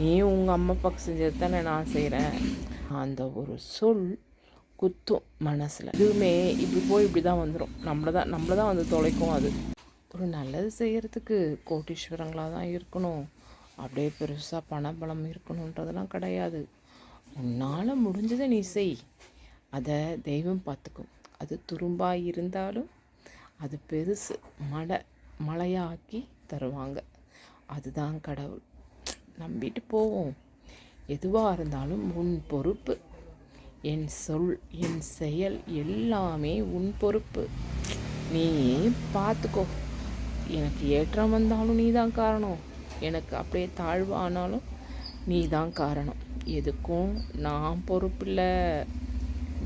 நீ உங்கள் அம்மா அப்பாவுக்கு செஞ்சது தானே நான் செய்கிறேன் அந்த ஒரு சொல் குத்தும் மனசில். இதுவுமே இப்படி போய் இப்படி தான் வந்துடும் நம்மளை தான் நம்மளை தான் வந்து தொலைக்கும் அது. ஒரு நல்லது செய்கிறதுக்கு கோட்டீஸ்வரங்களாக தான் இருக்கணும். அப்படியே பெருசாக பணபலம் இருக்கணுன்றதெல்லாம் கிடையாது. உன்னால் முடிஞ்சதை நீ செய். அதை தெய்வம் பார்த்துக்கும். அது துரும்பாக இருந்தாலும் அது பெருசு மழை மழையாக்கி தருவாங்க. அதுதான் கடவுள். நம்பிட்டு போவோம். எதுவாக இருந்தாலும் உன் பொறுப்பு. என் சொல் என் செயல் எல்லாமே உன் பொறுப்பு. நீ பார்த்துக்கோ எனக்கு ஏற்றம் வந்தாலும் நீ தான் காரணம். எனக்கு அப்படியே தாழ்வானாலும் நீ தான் காரணம். எதுக்கும் நான் பொறுப்பு இல்லை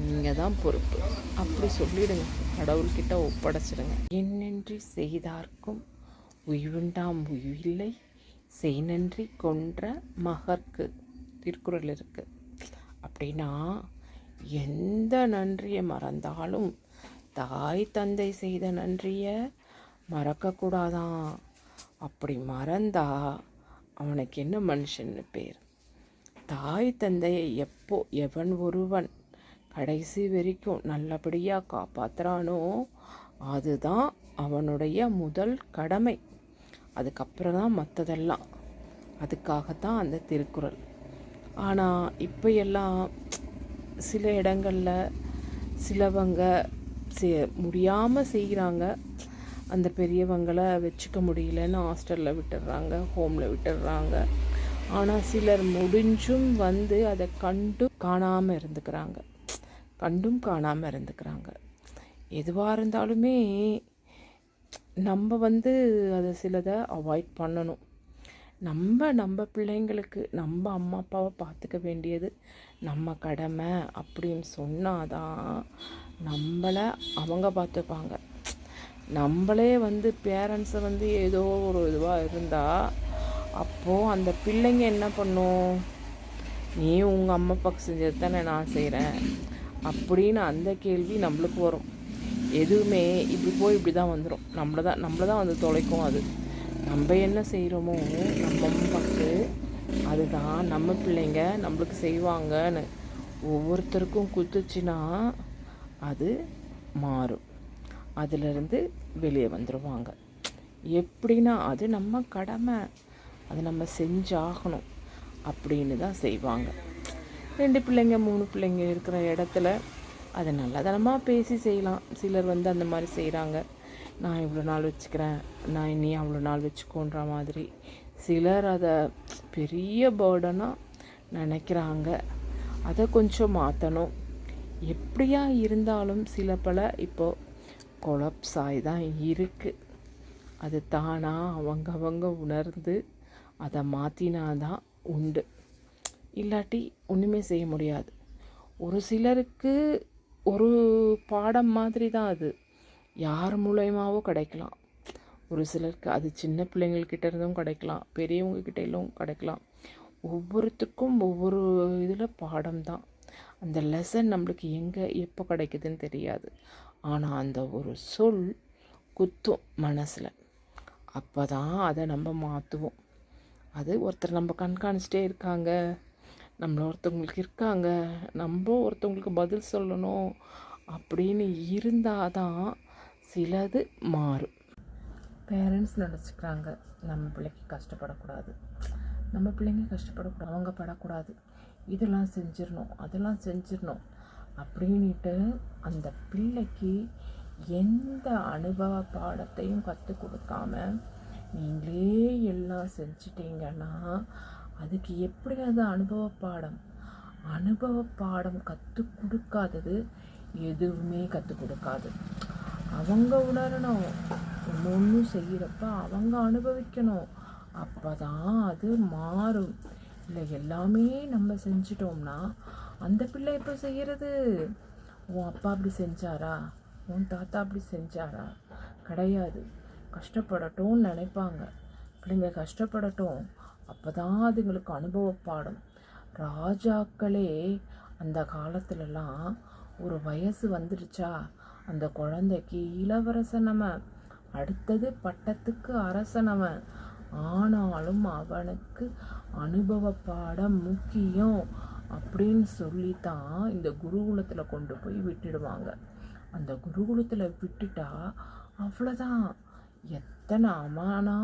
நீங்கள் தான் பொறுப்பு. அப்படி சொல்லிடுங்க. கடவுள்கிட்ட ஒப்படைச்சிடுங்க. என்னென்று செய்தார்க்கும் உய்வுண்டாம் உய்வில்லை. செய் நன்றி கொன்ற மகர்க்கு திருக்குறள் இருக்குது அப்படின்னா எந்த நன்றியை மறந்தாலும் தாய் தந்தை செய்த நன்றியை மறக்கக்கூடாதான். அப்படி மறந்தா அவனுக்கு என்ன மனுஷன்னு பேர்? தாய் தந்தையை எப்போ எவன் ஒருவன் கடைசி வரைக்கும் நல்லபடியாக காப்பாற்றுறானோ அதுதான் அவனுடைய முதல் கடமை. அதுக்கப்புறம் தான் மற்றதெல்லாம் அதுக்காகத்தான் அந்த திருக்குறள். ஆனால் இப்போ எல்லாம் சில இடங்களில் சிலவங்க செ- முடியாமல் செய்கிறாங்க அந்த பெரியவங்களை வச்சுக்க முடியலன்னு ஹாஸ்டலில் விட்டுடுறாங்க ஹோமில் விட்டுடுறாங்க ஆனால் சிலர் முடிஞ்சும் வந்து அதை கண்டும் காணாமல் இருந்துக்கிறாங்க. கண்டும் காணாமல் இருந்துக்கிறாங்க. எதுவாக இருந்தாலுமே நம்ம வந்து அதை சிலதை அவாய்ட் பண்ணணும். நம்ம நம்ம பிள்ளைங்களுக்கு நம்ம அம்மா அப்பாவை பார்த்துக்க வேண்டியது நம்ம கடமை அப்படின்னு சொன்னாதான் நம்மளை அவங்க பார்த்துப்பாங்க நம்மளே வந்து பேரண்ட்ஸை வந்து ஏதோ ஒரு இதுவாக இருந்தால் அப்போது அந்த பிள்ளைங்க என்ன பண்ணும்? நீ உங்கள் அம்மா அப்பாவுக்கு செஞ்சது தானே நான் செய்கிறேன் அப்படின்னு அந்த கேள்வி நம்மளுக்கு வரும். எதுவுமே இப்படி போய் இப்படி தான் வந்துடும் நம்மளை தான் நம்மளை தான் வந்து தொலைக்கும் அது. நம்ம என்ன செய்கிறோமோ நம்ம அம்மாவுக்கு அதுதான் நம்ம பிள்ளைங்க நம்மளுக்கு செய்வாங்கன்னு. ஒவ்வொருத்தருக்கும் குத்துச்சுன்னா அது மாறும். அதிலிருந்து வெளியே வந்துடுவாங்க எப்படின்னா அது நம்ம கடமை. அது நம்ம செஞ்சாகணும் அப்படின்னு தான் செய்வாங்க. ரெண்டு பிள்ளைங்க மூணு பிள்ளைங்க இருக்கிற இடத்துல அதை நல்லதனமாக பேசி செய்யலாம். சிலர் வந்து அந்த மாதிரி செய்கிறாங்க நான் இவ்வளோ நாள் வச்சுக்கிறேன். நான் இனி அவ்வளோ நாள் வச்சுக்கோன்ற மாதிரி. சிலர் அதை பெரிய பேர்டனாக நினைக்கிறாங்க. அதை கொஞ்சம் மாற்றணும் எப்படியா இருந்தாலும் சில பல இப்போது கொலப்ஸ் ஆகி தான் இருக்குது அது தானாக அவங்க அவங்க உணர்ந்து அதை மாற்றினாதான் உண்டு. இல்லாட்டி ஒன்றுமே செய்ய முடியாது. ஒரு சிலருக்கு ஒரு பாடம் மாதிரி தான் அது. யார் மூலயமாவோ கிடைக்கலாம். ஒரு சிலருக்கு அது சின்ன பிள்ளைங்கள்கிட்ட இருந்தும் கிடைக்கலாம். பெரியவங்க கிட்டேயும் கிடைக்கலாம். ஒவ்வொருத்துக்கும் ஒவ்வொரு இதில் பாடம் தான் அந்த லெசன் நம்மளுக்கு எங்கே எப்போ கிடைக்குதுன்னு தெரியாது. ஆனால் அந்த ஒரு சொல் குத்தும் மனசில். அப்போ தான் அதை நம்ம மாற்றுவோம் அது ஒருத்தர் நம்ம கண்காணிச்சிட்டே இருக்காங்க. நம்மள ஒருத்தவங்களுக்கு இருக்காங்க. நம்ம ஒருத்தவங்களுக்கு பதில் சொல்லணும் அப்படின்னு இருந்தால் தான் சிலது மாறும். பேரண்ட்ஸ் நினச்சிக்கிறாங்க நம்ம பிள்ளைக்கு கஷ்டப்படக்கூடாது. நம்ம பிள்ளைங்க கஷ்டப்படக்கூடாது அவங்க படக்கூடாது. இதெல்லாம் செஞ்சிடணும் அதெல்லாம் செஞ்சிடணும் அப்படின்ட்டு அந்த பிள்ளைக்கு எந்த அனுபவ பாடத்தையும் கற்றுக் கொடுக்காம நீங்களே எல்லாம் செஞ்சிட்டீங்கன்னா அதுக்கு எப்படி அது அனுபவ பாடம்? அனுபவ பாடம் கற்றுக் கொடுக்காதது எதுவுமே கற்றுக் கொடுக்காது. அவங்க உணரணும். ஒன்று செய்கிறப்ப அவங்க அனுபவிக்கணும். அப்போ தான் அது மாறும். இல்லை எல்லாமே நம்ம செஞ்சிட்டோம்னா அந்த பிள்ளை இப்போ செய்கிறது உன் அப்பா அப்படி செஞ்சாரா? உன் தாத்தா அப்படி செஞ்சாரா? கிடையாது. கஷ்டப்படட்டும்னு நினைப்பாங்க. பிள்ளைங்க கஷ்டப்படட்டும். அப்போ தான் அதுங்களுக்கு அனுபவப்பாடும் ராஜாக்களே அந்த காலத்துலலாம் ஒரு வயசு வந்துடுச்சா? அந்த குழந்தைக்கு இளவரசன் அவன் அடுத்தது பட்டத்துக்கு அரசன் அவன் ஆனாலும் அவனுக்கு அனுபவப்பாடம் முக்கியம் அப்படின்னு சொல்லி தான் இந்த குருகுலத்தில் கொண்டு போய் விட்டுடுவாங்க. அந்த குருகுலத்தில் விட்டுட்டா அவ்வளோதான் எத்தனை அமானா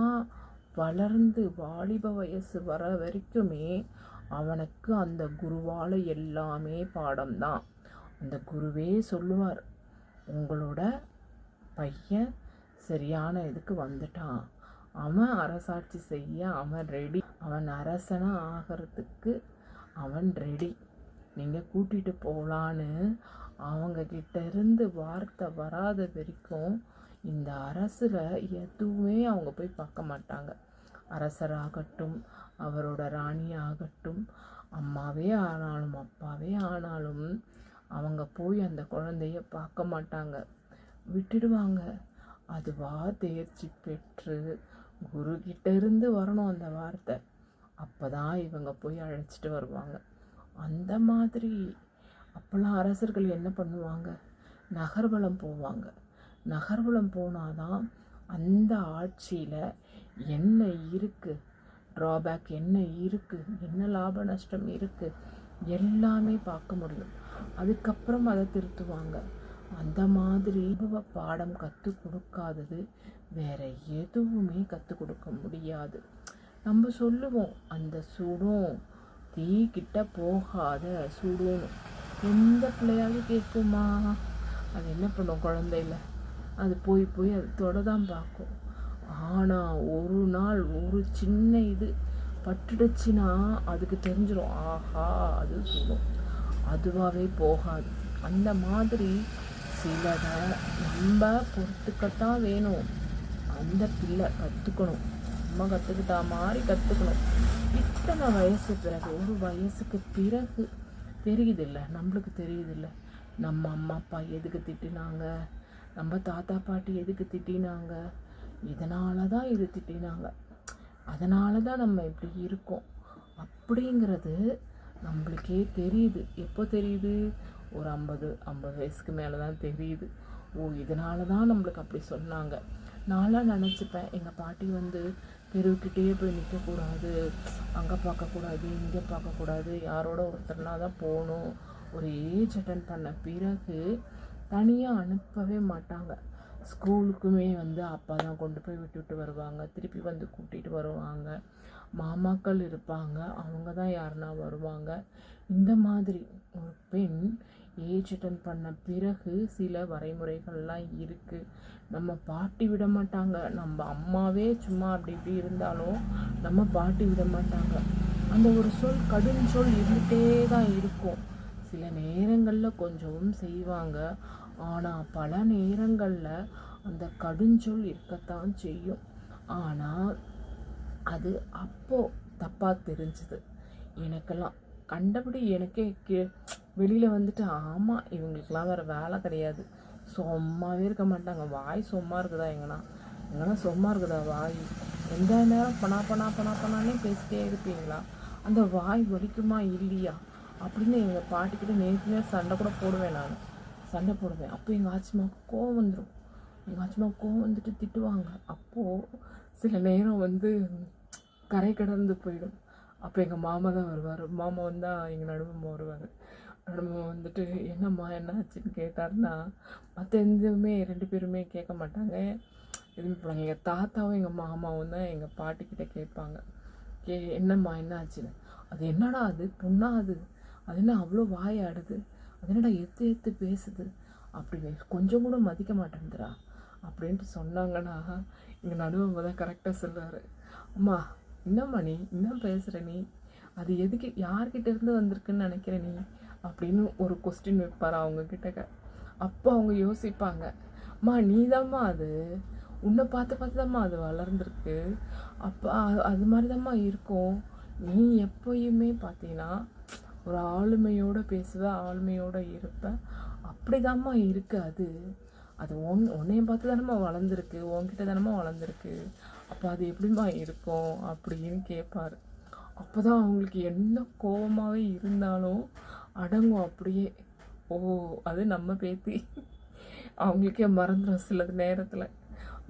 வளர்ந்து வாலிப வயசு வர வரைக்குமே அவனுக்கு அந்த குருவால் எல்லாமே பாடம்தான். அந்த குருவே சொல்லுவார் உங்களோட பையன் சரியான இதுக்கு வந்துட்டான். அவன் அரசாட்சி செய்ய அவன் ரெடி அவன் அரசனாக ஆகிறதுக்கு அவன் ரெடி நீங்கள் கூட்டிகிட்டு போகலான்னு அவங்கக்கிட்ட இருந்து வார்த்தை வராத வரைக்கும் இந்த அரசில் எதுவுமே அவங்க போய் பார்க்க மாட்டாங்க. அரசராகட்டும் அவரோட ராணி ஆகட்டும் அம்மாவே ஆனாலும் அப்பாவே ஆனாலும் அவங்க போய் அந்த குழந்தைய பார்க்க மாட்டாங்க. விட்டுடுவாங்க. அதுவா தேர்ச்சி பெற்று குருக்கிட்ட இருந்து வரணும் அந்த வார்த்தை. அப்போ தான் இவங்க போய் அழைச்சிட்டு வருவாங்க. அந்த மாதிரி அப்போல்லாம் அரசர்கள் என்ன பண்ணுவாங்க? நகர்வலம் போவாங்க. நகர்வலம் போனாதான் அந்த ஆட்சியில் என்ன இருக்குது ட்ராபேக் என்ன இருக்குது என்ன லாப நஷ்டம் இருக்குது எல்லாமே பார்க்க முடியும். அதுக்கப்புறம் அதை திருத்துவாங்க. அந்த மாதிரி அனுபவ பாடம் கற்றுக் கொடுக்காதது வேற எதுவுமே கற்றுக் கொடுக்க முடியாது. நம்ம சொல்லுவோம் அந்த சுடும் தீ கிட்ட போகாத சுடும் எந்த பிள்ளையாவது கேட்குமா அது என்ன பண்ணும் குழந்தையில? அது போய் போய் அது தொட தான் பார்க்கும். ஆனால் ஒரு நாள் ஒரு சின்ன இது பட்டுடுச்சுன்னா அதுக்கு தெரிஞ்சிடும் ஆஹா அது சொல்லும் அதுவாகவே போகாது. அந்த மாதிரி சிலதை நம்ம பொறுத்துக்கத்தான் வேணும். அந்த பிள்ளை கற்றுக்கணும் நம்ம கற்றுக்கிட்டா மாதிரி கற்றுக்கணும் இத்தனை வயசு பிறகு ஒரு வயசுக்கு பிறகு தெரியுதில்ல. நம்மளுக்கு தெரியுதில்ல. நம்ம அம்மா அப்பா எதுக்கு திட்டினாங்க? நம்ம தாத்தா பாட்டி எதுக்கு திட்டினாங்க? இதனால தான் இது திட்டினாங்க. அதனால தான் நம்ம இப்படி இருக்கோம். அப்படிங்கிறது நம்மளுக்கே தெரியுது. எப்போ தெரியுது? ஒரு ஐம்பது ஐம்பது வயசுக்கு மேலே தான் தெரியுது. ஓ இதனால தான் நம்மளுக்கு அப்படி சொன்னாங்க. நான்லாம் நினச்சிப்பேன் எங்கள் பாட்டி வந்து தெருவுக்கிட்டே போய் நிற்கக்கூடாது அங்கே பார்க்கக்கூடாது இங்கே பார்க்கக்கூடாது யாரோட ஒருத்தர்னா தான் போகணும். ஒரு ஏஜ் அட்டன் பண்ண பிறகு தனியாக அனுப்பவே மாட்டாங்க. ஸ்கூலுக்குமே வந்து அப்பா தான் கொண்டு போய் விட்டுட்டு வருவாங்க. திருப்பி வந்து கூட்டிகிட்டு வருவாங்க. மாமாக்கள் இருப்பாங்க. அவங்க தான் யாருன்னா வருவாங்க. இந்த மாதிரி ஒரு பெண் ஏஜ் அட்டன் பண்ண பிறகு சில வரைமுறைகள்லாம் இருக்குது நம்ம பாட்டி விட மாட்டாங்க. நம்ம அம்மாவே சும்மா அப்படி இப்படி இருந்தாலும் நம்ம பாட்டி விட மாட்டாங்க. அந்த ஒரு சொல் கடும் சொல் இருந்துகிட்டே தான் இருக்கும். சில நேரங்களில் கொஞ்சம் செய்வாங்க. ஆனால் பல நேரங்களில் அந்த கடுஞ்சொல் இருக்கத்தான் செய்யும். ஆனால் அது அப்போது தப்பாக தெரிஞ்சுது. எனக்கெல்லாம் கண்டபடி எனக்கே கே வெளியில் வந்துட்டு ஆமாம் இவங்களுக்கெல்லாம் வேறு வேலை கிடையாது. சும்மாவே இருக்க மாட்டாங்க. வாய் சும்மா இருக்குதா எங்கன்னா? எங்கன்னா சும்மா இருக்குதா வாய்? எந்த நேரம்? பணா பணா பணா பணானே பேசிட்டே இருப்பீங்களா? அந்த வாய் வலிக்குமா? இல்லையா? அப்படின்னு எங்கள் பாட்டிக்கிட்ட நேற்று சண்டை கூட போடுவேன் நான். சண்டை போடுவேன். அப்போ எங்கள் ஆச்சிமாவுக்கு கோவம் வந்துடும் எங்கள் ஆச்சிமாவுக்கு கோவம் வந்துட்டு திட்டுவாங்க. அப்போது சில நேரம் வந்து கரை கடந்து போயிடும். அப்போ எங்கள் மாமா தான் வருவார். மாமா வந்தால் எங்கள் நடுவம்மா வருவார். நடுவம்மா வந்துட்டு என்னம்மா என்னாச்சுன்னு கேட்டார்னா கேட்டாருன்னா மற்ற எதுவுமே ரெண்டு பேருமே கேட்க மாட்டாங்க. எதுவுமே போனாங்க எங்கள் தாத்தாவும் எங்கள் மாமாவும் தான் எங்கள் பாட்டிக்கிட்ட கேட்பாங்க. கே என்னம்மா என்ன ஆச்சுன்னு அது என்னடா அது? பொண்ணா அது? அது என்ன அவ்வளோ வாயாடுது? அது என்னடா எத்து எத்து பேசுது? அப்படின்னு கொஞ்சம் கூட மதிக்க மாட்டேன்றா அப்படின்ட்டு சொன்னாங்கன்னா எங்கள் நடுவங்க தான் கரெக்டாக சொல்லுவார். அம்மா என்னம்மா நீ? இன்னும் பேசுகிற நீ? அது எதுக்கு யார்கிட்ட இருந்து வந்திருக்குன்னு நினைக்கிற நீ? அப்படின்னு ஒரு கொஸ்டின் வைப்பார் அவங்க கிட்டக்க அப்போ அவங்க யோசிப்பாங்க. அம்மா நீதாம்மா அது. உன்னை பார்த்து பார்த்து தாம்மா அது வளர்ந்துருக்கு. அப்போ அது மாதிரி தாம்மா இருக்கும். நீ எப்போயுமே பார்த்தீங்கன்னா ஒரு ஆளுமையோட பேசுவ ஆளுமையோட இருப்பேன் அப்படிதாம்மா இருக்கு அது. அது உன் உன்னைய பார்த்து தானம்மா வளர்ந்துருக்கு உன்கிட்ட தானம்மா வளர்ந்துருக்கு. அப்போ அது எப்படிம்மா இருக்கும் அப்படின்னு கேட்பாரு அப்போ தான் அவங்களுக்கு என்ன கோவமாகவே இருந்தாலும் அடங்கும் அப்படியே. ஓ அது நம்ம பேத்தி. அவங்களுக்கே மறந்துடும் சில நேரத்தில்.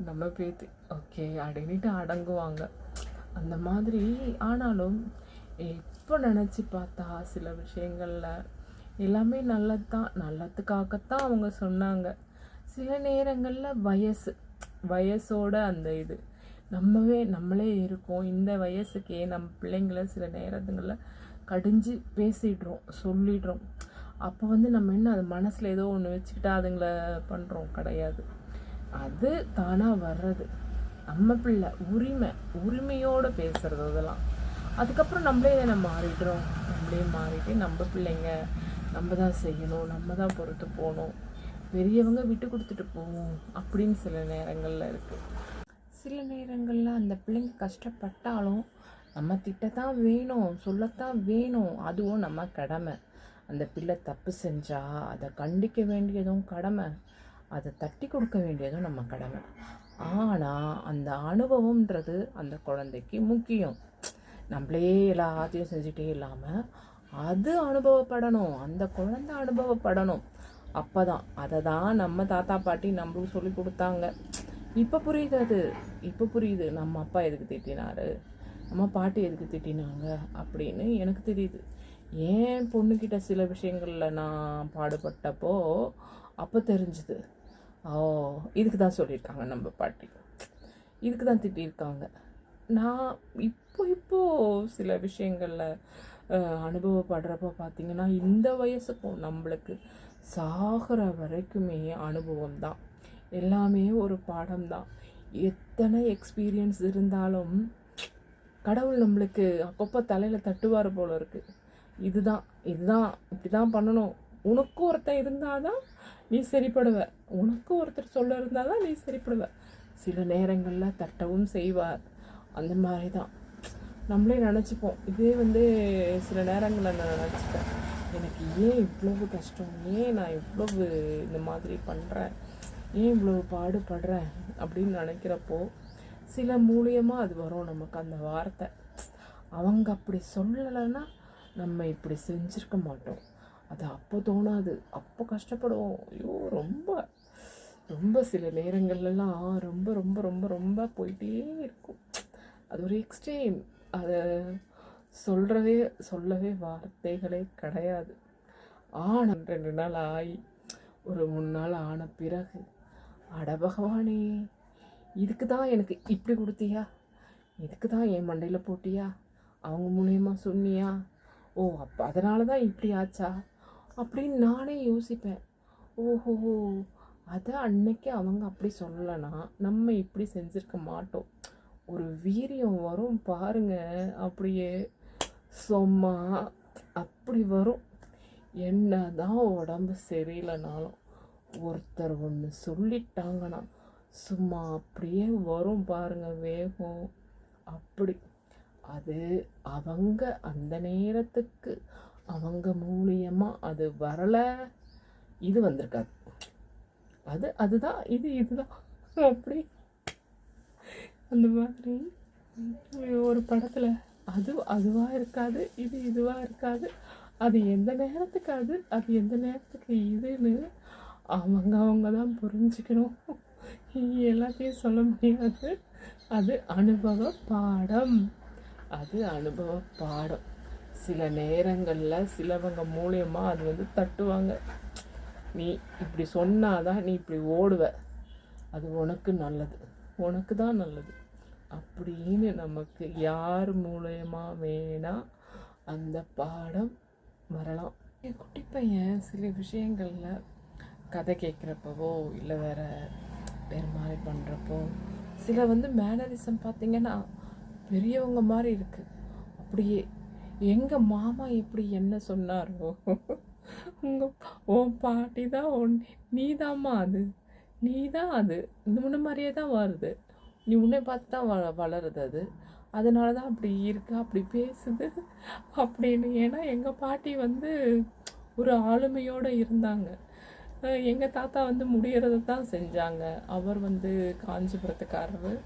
நம்ம பேத்தி ஓகே அப்படின்ட்டு அடங்குவாங்க. அந்த மாதிரி ஆனாலும் இப்போ நினச்சி பார்த்தா சில விஷயங்களில் எல்லாமே நல்லது தான் நல்லதுக்காகத்தான் அவங்க சொன்னாங்க. சில நேரங்களில் வயசு வயசோட அந்த இது. நம்மவே நம்மளே இருக்கோம். இந்த வயசுக்கே நம்ம பிள்ளைங்கள சில நேரத்துங்களில் கடிஞ்சு பேசிடுறோம் சொல்லிடுறோம். அப்போ வந்து நம்ம என்ன அது மனசில் ஏதோ ஒன்று வச்சுக்கிட்டா அதுங்களை பண்ணுறோம் கிடையாது. அது தானாக வர்றது. நம்ம பிள்ளை உரிமை உரிமையோடு பேசுகிறது அதெல்லாம். அதுக்கப்புறம் நம்மளே இதை மாறிடுறோம் நம்மளே மாறிட்டு நம்ம பிள்ளைங்க நம்ம தான் செய்யணும் நம்ம தான் பொறுத்து போகணும். பெரியவங்க விட்டு கொடுத்துட்டு போவோம் அப்படின்னு சில நேரங்களில் இருக்குது சில நேரங்களில் அந்த பிள்ளைங்க கஷ்டப்பட்டாலும் நம்ம திட்டத்தான் வேணும் சொல்லத்தான் வேணும். அதுவும் நம்ம கடமை. அந்த பிள்ளை தப்பு செஞ்சால் அதை கண்டிக்க வேண்டியதும் கடமை. அதை தட்டி கொடுக்க வேண்டியதும் நம்ம கடமை. ஆனால் அந்த அனுபவம்ன்றது அந்த குழந்தைக்கு முக்கியம். நம்மளே எல்லாத்தையும் செஞ்சுட்டே இல்லாமல் அது அனுபவப்படணும். அந்த குழந்த அனுபவப்படணும். அப்போ தான் அதை தான் நம்ம தாத்தா பாட்டி நம்மளுக்கு சொல்லி கொடுத்தாங்க. இப்போ புரியுது அது. இப்போ புரியுது. நம்ம அப்பா எதுக்கு திட்டினாரு? நம்ம பாட்டி எதுக்கு திட்டினாங்க? அப்படின்னு எனக்கு தெரியுது. ஏன் பொண்ணுக்கிட்ட சில விஷயங்களில் நான் பாடுபட்டப்போ அப்போ தெரிஞ்சுது. ஓ இதுக்கு தான் சொல்லியிருக்காங்க நம்ம பாட்டி. இதுக்கு தான் திட்டியிருக்காங்க. நான் இப்போ இப்போ சில விஷயங்களில் அனுபவப்படுறப்ப பார்த்தீங்கன்னா இந்த வயசுக்கும் நம்மளுக்கு சாகிற வரைக்குமே அனுபவம் தான் எல்லாமே ஒரு பாடம் தான் எத்தனை எக்ஸ்பீரியன்ஸ் இருந்தாலும் கடவுள் நம்மளுக்கு அப்பப்போ தலையில் தட்டுவார் போல இருக்குது இதுதான் இதுதான் இப்படி தான் பண்ணணும். உனக்கு ஒருத்தன் இருந்தால் தான் நீ சரிப்படுவ. உனக்கு ஒருத்தர் சொல்ல இருந்தால் தான் நீ சரிப்படுவ. சில நேரங்களில் தட்டவும் செய்வார். அந்த மாதிரி தான் நம்மளே நினச்சிப்போம். இதே வந்து சில நேரங்களில் நான் நினச்சிப்பேன். எனக்கு ஏன் இவ்வளவு கஷ்டம்? ஏன் நான் இவ்வளவு இந்த மாதிரி பண்ணுறேன் ஏன் இவ்வளவு பாடுபடுறேன்? அப்படின்னு நினைக்கிறப்போ சில மூலியமாக அது வரும் நமக்கு அந்த வார்த்தை. அவங்க அப்படி சொல்லலைன்னா நம்ம இப்படி செஞ்சுருக்க மாட்டோம். அது அப்போ தோணாது. அப்போ கஷ்டப்படுவோம். ஐயோ ரொம்ப ரொம்ப சில நேரங்கள்லாம் ரொம்ப ரொம்ப ரொம்ப ரொம்ப போயிட்டே இருக்கும். அது ஒரு எக்ஸ்ட்ரீம் அதை சொல்கிறவே சொல்லவே வார்த்தைகளே கிடையாது. ஆன ரெண்டு நாள் ஆகி ஒரு மூணு நாள் ஆன பிறகு அட பகவானே இதுக்கு தான் எனக்கு இப்படி கொடுத்தியா? இதுக்கு தான் என் மண்டையில் போட்டியா? அவங்க மூலயமா சொன்னியா? ஓ அப்போ அதனால தான் இப்படி ஆச்சா? அப்படின்னு நானே யோசிப்பேன். ஓஹோ அதை அன்னைக்கு அவங்க அப்படி சொல்லலைன்னா நம்ம இப்படி செஞ்சுருக்க மாட்டோம். ஒரு வீரியம் வரும் பாருங்க. அப்படியே சும்மா. அப்படி வரும். என்ன தான் உடம்பு சரியில்லைனாலும் ஒருத்தர் ஒன்று சொல்லிட்டாங்கன்னா சும்மா அப்படியே வரும் பாருங்க வேகம். அப்படி. அது அவங்க அந்த நேரத்துக்கு அவங்க மூலியமாக அது வரலை. இது வந்திருக்காது. அது அதுதான் இது இதுதான். அப்படி. அந்த மாதிரி. ஒரு படத்தில் அது அதுவாக இருக்காது இது இதுவாக இருக்காது. அது எந்த நேரத்துக்கு அது அது எந்த நேரத்துக்கு இதுன்னு அவங்க அவங்க தான் புரிஞ்சுக்கணும். எல்லாத்தையும் சொல்ல முடியாது. அது அனுபவ பாடம். அது அனுபவ பாடம். சில நேரங்களில் சிலவங்க மூலியமாக அது வந்து தட்டுவாங்க. நீ இப்படி சொன்னாதான் நீ இப்படி ஓடுவ. அது உனக்கு நல்லது. உனக்கு தான் நல்லது. அப்படின்னு நமக்கு யார் மூலயமா வேணா அந்த பாடம் வரலாம். என் குட்டி பையன் சில விஷயங்களில் கதை கேட்குறப்பவோ இல்லை வேற வேறு மாதிரி பண்ணுறப்போ சில வந்து மேனரிசம் பார்த்தீங்கன்னா பெரியவங்க மாதிரி இருக்குது அப்படியே எங்கள் மாமா இப்படி என்ன சொன்னாரோ? உங்கள் உன் பாட்டி தான் ஒன் நீ தாம்மா அது நீ தான் அது. இந்த முன்ன மாதிரியே தான் வருது. நீ உன்னை பார்த்து தான் வ வளருது அது. அதனால தான் அப்படி இருக்கு அப்படி பேசுது. அப்படின்னு ஏன்னா எங்கள் பாட்டி வந்து ஒரு ஆளுமையோடு இருந்தாங்க. எங்கள் தாத்தா வந்து முடியறதை தான் செஞ்சாங்க. அவர் வந்து காஞ்சிபுரத்துக்காரர்.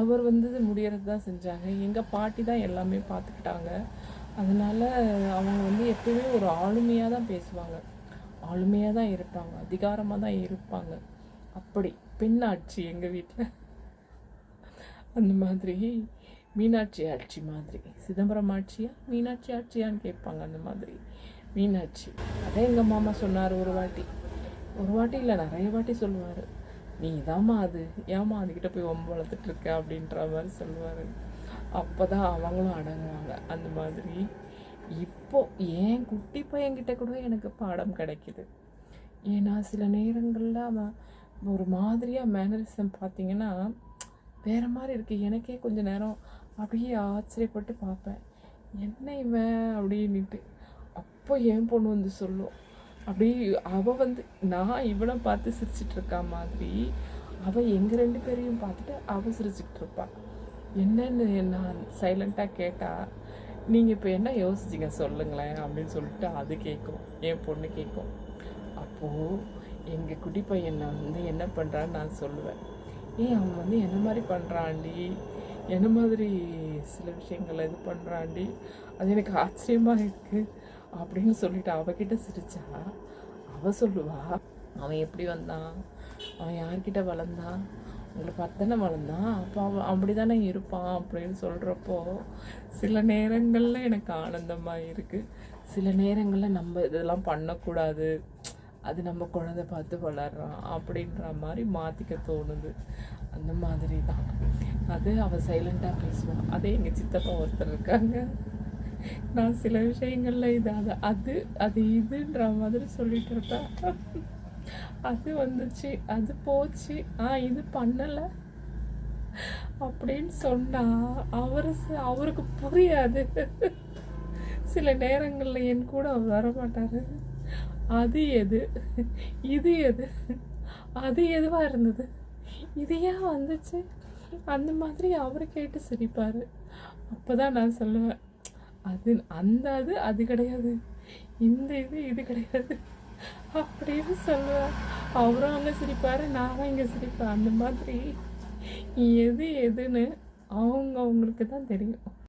அவர் வந்து முடியறது தான் செஞ்சாங்க. எங்கள் பாட்டி தான் எல்லாமே பார்த்துக்கிட்டாங்க. அதனால் அவங்க வந்து எப்பயுமே ஒரு ஆளுமையாக தான் பேசுவாங்க. ஆளுமையாக தான் இருப்பாங்க. அதிகாரமாக தான் இருப்பாங்க. அப்படி பெண்ணாட்சி எங்கள் வீட்டில் அந்த மாதிரி. மீனாட்சி ஆட்சி மாதிரி. சிதம்பரம் ஆட்சியா? மீனாட்சி ஆட்சியான்னு கேட்பாங்க அந்த மாதிரி. மீனாட்சி. அதே எங்கள் மாமா சொன்னார் ஒரு வாட்டி. ஒரு வாட்டி இல்லை நிறைய வாட்டி சொல்லுவார். நீ தாம்மா அது. ஏமா அதுக்கிட்ட போய் ஒம்பு வளர்த்துட்ருக்க அப்படின்ற மாதிரி சொல்லுவார். அப்போ தான் அவங்களும் அடங்குவாங்க. அந்த மாதிரி. இப்போ ஏன் குட்டி பையன்கிட்ட கூட எனக்கு பாடம் கிடைக்குது. ஏன்னா சில நேரங்களில் அவன் ஒரு மாதிரியாக மேனரிசம் பார்த்தீங்கன்னா வேறு மாதிரி இருக்குது எனக்கே கொஞ்ச நேரம் அப்படியே ஆச்சரியப்பட்டு பார்ப்பேன். என்ன இவன்? அப்படின்னுட்டு. அப்போ என் பொண்ணு வந்து சொல்லும். அப்படி அவள் வந்து நான் இவனை பார்த்து சிரிச்சிட்டு இருக்கா மாதிரி அவள் எங்கள் ரெண்டு பேரையும் பார்த்துட்டு அவள் சிரிச்சுக்கிட்டு இருப்பாள் என்னன்னு நான் சைலண்ட்டாக கேட்டால் நீங்கள் இப்போ என்ன யோசிச்சிங்க? சொல்லுங்களேன். அப்படின்னு சொல்லிட்டு அது கேட்கும். என் பொண்ணு கேட்கும். அப்போது எங்கள் குட்டி பையனை வந்து என்ன பண்ணுறான்னு நான் சொல்லுவேன். ஏய் அவன் வந்து என்ன மாதிரி பண்ணுறான்டி என்ன மாதிரி சில விஷயங்களை இது பண்ணுறான்டி அது எனக்கு ஆச்சரியமாக இருக்குது அப்படின்னு சொல்லிட்டு அவகிட்ட சிரிச்சா. அவள் சொல்லுவா அவன் எப்படி வந்தான்? அவன் யார்கிட்ட வளர்ந்தான்? உங்களை பத்தனை வளர்ந்தான்? அப்போ அவன் அப்படி தானே இருப்பான்? அப்படின்னு சொல்கிறப்போ சில நேரங்களில் எனக்கு ஆனந்தமாக இருக்குது சில நேரங்களில் நம்ம இதெல்லாம் பண்ணக்கூடாது. அது நம்ம குழந்தை பார்த்து வளர்றான் அப்படின்ற மாதிரி மாற்றிக்க தோணுது. அந்த மாதிரி தான். அது அவள் சைலண்ட்டாக பேசுவான் அதே எங்கள் சித்தப்பா ஒருத்தர் இருக்காங்க. நான் சில விஷயங்கள்ல இது அது அது அது இதுன்ற மாதிரி சொல்லிட்டு இருப்பேன் அது வந்துச்சு அது போச்சு. ஆ இது பண்ணலை. அப்படின்னு சொன்னால் அவரு ச- அவருக்கு புரியாது. சில நேரங்களில் என் கூட அவர் வரமாட்டார். அது எது? இது எது? அது எதுவாக இருந்தது? இது ஏன் வந்துச்சு? அந்த மாதிரி அவர் கேட்டு சிரிப்பார். அப்போ தான் நான் சொல்லுவேன் அது அந்த அது அது கிடையாது. இந்த இது இது கிடையாது. அப்படின்னு சொல்லுவேன். அவரும் அங்கே சிரிப்பார் நானும் இங்கே சிரிப்பேன். அந்த மாதிரி எது எதுன்னு அவங்க அவங்களுக்கு தான் தெரியும்.